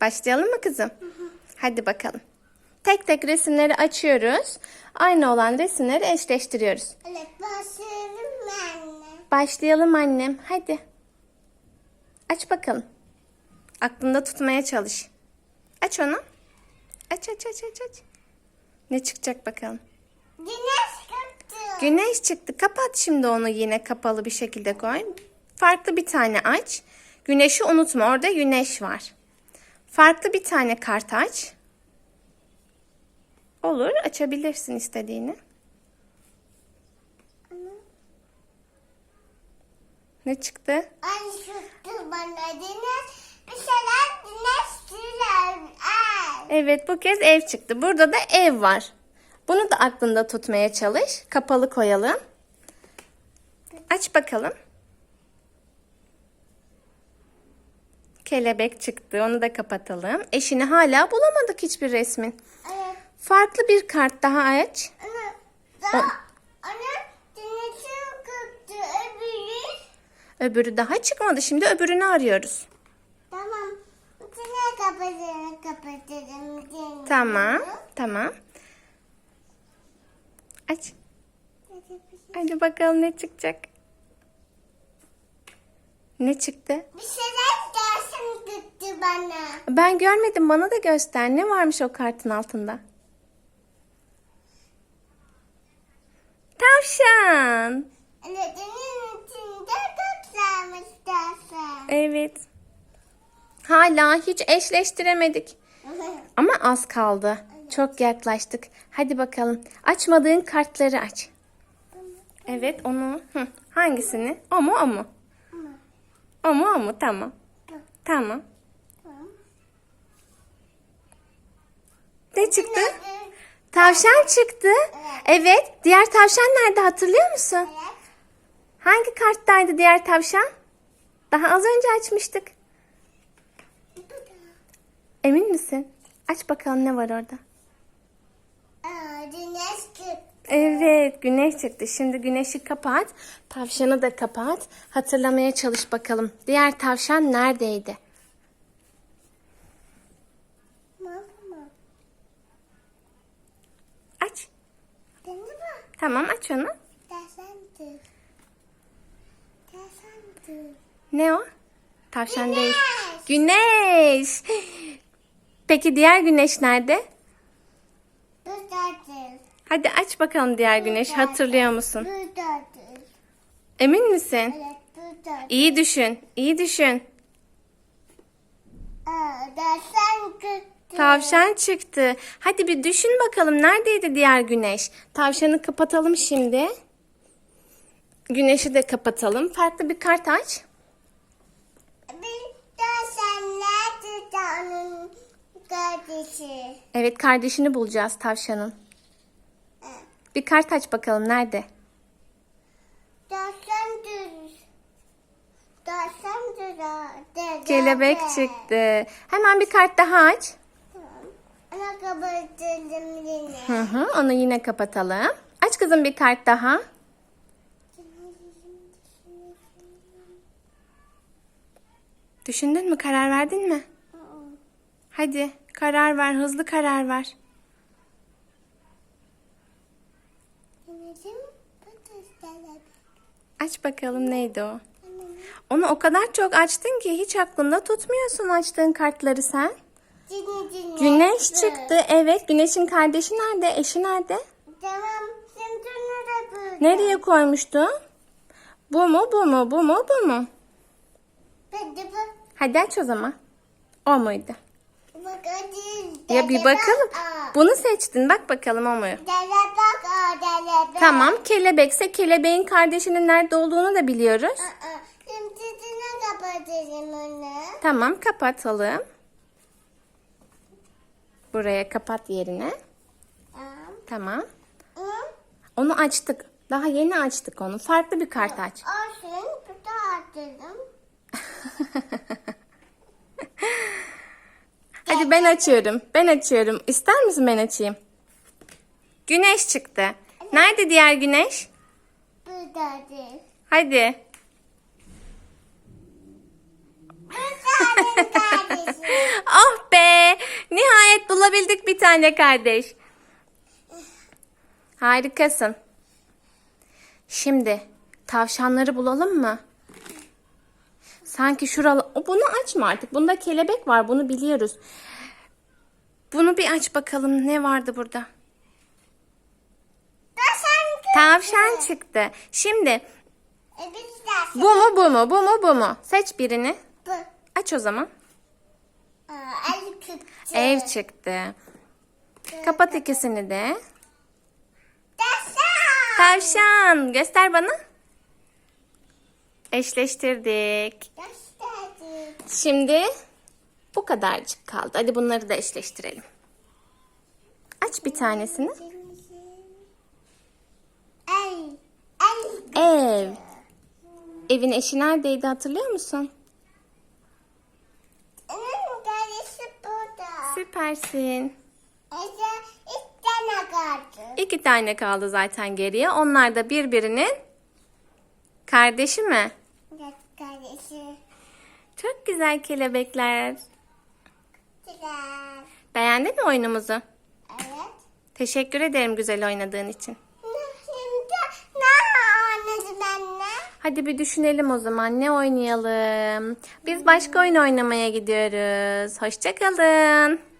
Başlayalım mı kızım? Hadi bakalım. Tek tek resimleri açıyoruz. Aynı olan resimleri eşleştiriyoruz. Evet başlayalım anne. Başlayalım annem. Hadi. Aç bakalım. Aklında tutmaya çalış. Aç onu. Aç aç aç aç aç. Ne çıkacak bakalım. Güneş çıktı. Güneş çıktı. Kapat şimdi onu yine kapalı bir şekilde koy. Farklı bir tane aç. Güneşi unutma. Orada güneş var. Farklı bir tane kart aç. Olur. Açabilirsin istediğini. Ne çıktı? Ay çıktı bana güneş. Bir şeyler güneş çıkıyor. Ay. Evet bu kez ev çıktı. Burada da ev var. Bunu da aklında tutmaya çalış. Kapalı koyalım. Aç bakalım. Kelebek çıktı. Onu da kapatalım. Eşini hala bulamadık hiçbir resmin. Evet. Farklı bir kart daha aç. Ana. Daha. Ana. Güneş çıktı. Öbürü. Öbürü daha çıkmadı. Şimdi öbürünü arıyoruz. Tamam. Yine kapatırım kapatırım. Yine. Tamam. Tamam. Aç. Hadi bakalım ne çıkacak. Ne çıktı? Bir şeyler bana. Ben görmedim. Bana da göster. Ne varmış o kartın altında? Tavşan. Evet, onun içinde tutsamış dersin. Evet. Hala hiç eşleştiremedik. Ama az kaldı. Çok yaklaştık. Hadi bakalım. Açmadığın kartları aç. Evet onu. Hı. Hangisini? O mu o mu? O mu o mu? Tamam. Tamam. Ne çıktı? Tavşan çıktı. Evet. Diğer tavşan nerede hatırlıyor musun? Hangi karttaydı diğer tavşan? Daha az önce açmıştık. Emin misin? Aç bakalım ne var orada. Güneş çıktı. Evet, güneş çıktı. Şimdi güneşi kapat. Tavşanı da kapat. Hatırlamaya çalış bakalım. Diğer tavşan neredeydi? Mama. Aç. Dene bak. Tamam aç onu. Dersendir. Ne o? Tavşan Güneş. değil. Güneş. Peki diğer güneş nerede? Buradadır. Hadi aç bakalım diğer güneş. Hatırlıyor musun? Buradadır. Emin misin? Evet, buradadır. İyi düşün. iyi düşün. Aa, dersen. Tavşan çıktı. Hadi bir düşün bakalım neredeydi diğer güneş? Tavşanı kapatalım şimdi. Güneşi de kapatalım. Farklı bir kart aç. Bir dersen nerede onun kardeşi? Evet kardeşini bulacağız tavşanın. Bir kart aç bakalım nerede? Dersen düz. Dersen düz. Kelebek çıktı. Hemen bir kart daha aç. Ana kapatalım yine. Hı hı, onu yine kapatalım. Aç kızım bir kart daha. Düşündün mü? Karar verdin mi? Hadi karar ver, hızlı karar ver. Aç bakalım neydi o? Onu o kadar çok açtın ki hiç aklında tutmuyorsun açtığın kartları sen. Güneş çıktı. Evet, güneşin kardeşi nerede? Eşi nerede? Tamam? Nereye koymuştu? Bu mu, bu mu, bu mu, bu mu? Hadi aç o zaman. O muydu? Ya bir bakalım. Bunu seçtin. Bak bakalım o mu? Dede bak, aa, dede bak. Tamam. Kelebekse kelebeğin kardeşinin nerede olduğunu da biliyoruz. Tamam kapatalım. Buraya kapat yerine. Tamam. Onu açtık. Daha yeni açtık onu. Farklı bir kart aç. Olsun, daha atırım. Hadi ben açıyorum. Ben açıyorum. İster misin ben açayım? Güneş çıktı. Nerede diğer güneş? Buradadır. Hadi. Tane kardeş. Harikasın. Şimdi tavşanları bulalım mı? Sanki şuralı... Bunu açma artık. Bunda kelebek var. Bunu biliyoruz. Bunu bir aç bakalım. Ne vardı burada? Tavşan çıktı. Şimdi E, bu mu bu mu bu mu bu mu? Seç birini. bu. Aç o zaman. Aa, küpçü. Ev çıktı. Kapat ikisini de. Tavşan. Tavşan. Göster bana. Eşleştirdik. Gösterdi. Şimdi bu kadarcık kaldı. Hadi bunları da eşleştirelim. Aç bir tanesini. El. Ev. Evin eşi neredeydi hatırlıyor musun? Onun karısı burada. Süpersin. Ece ilk tane kaldı. İki tane kaldı zaten geriye. Onlar da birbirinin kardeşi mi? Evet, karısı. Çok güzel kelebekler. Güzel. Beğendin mi oyunumuzu? Evet. Teşekkür ederim güzel oynadığın için. Şimdi ne anladım anne? Hadi bir düşünelim o zaman. Ne oynayalım? Biz başka oyun oynamaya gidiyoruz. Hoşçakalın.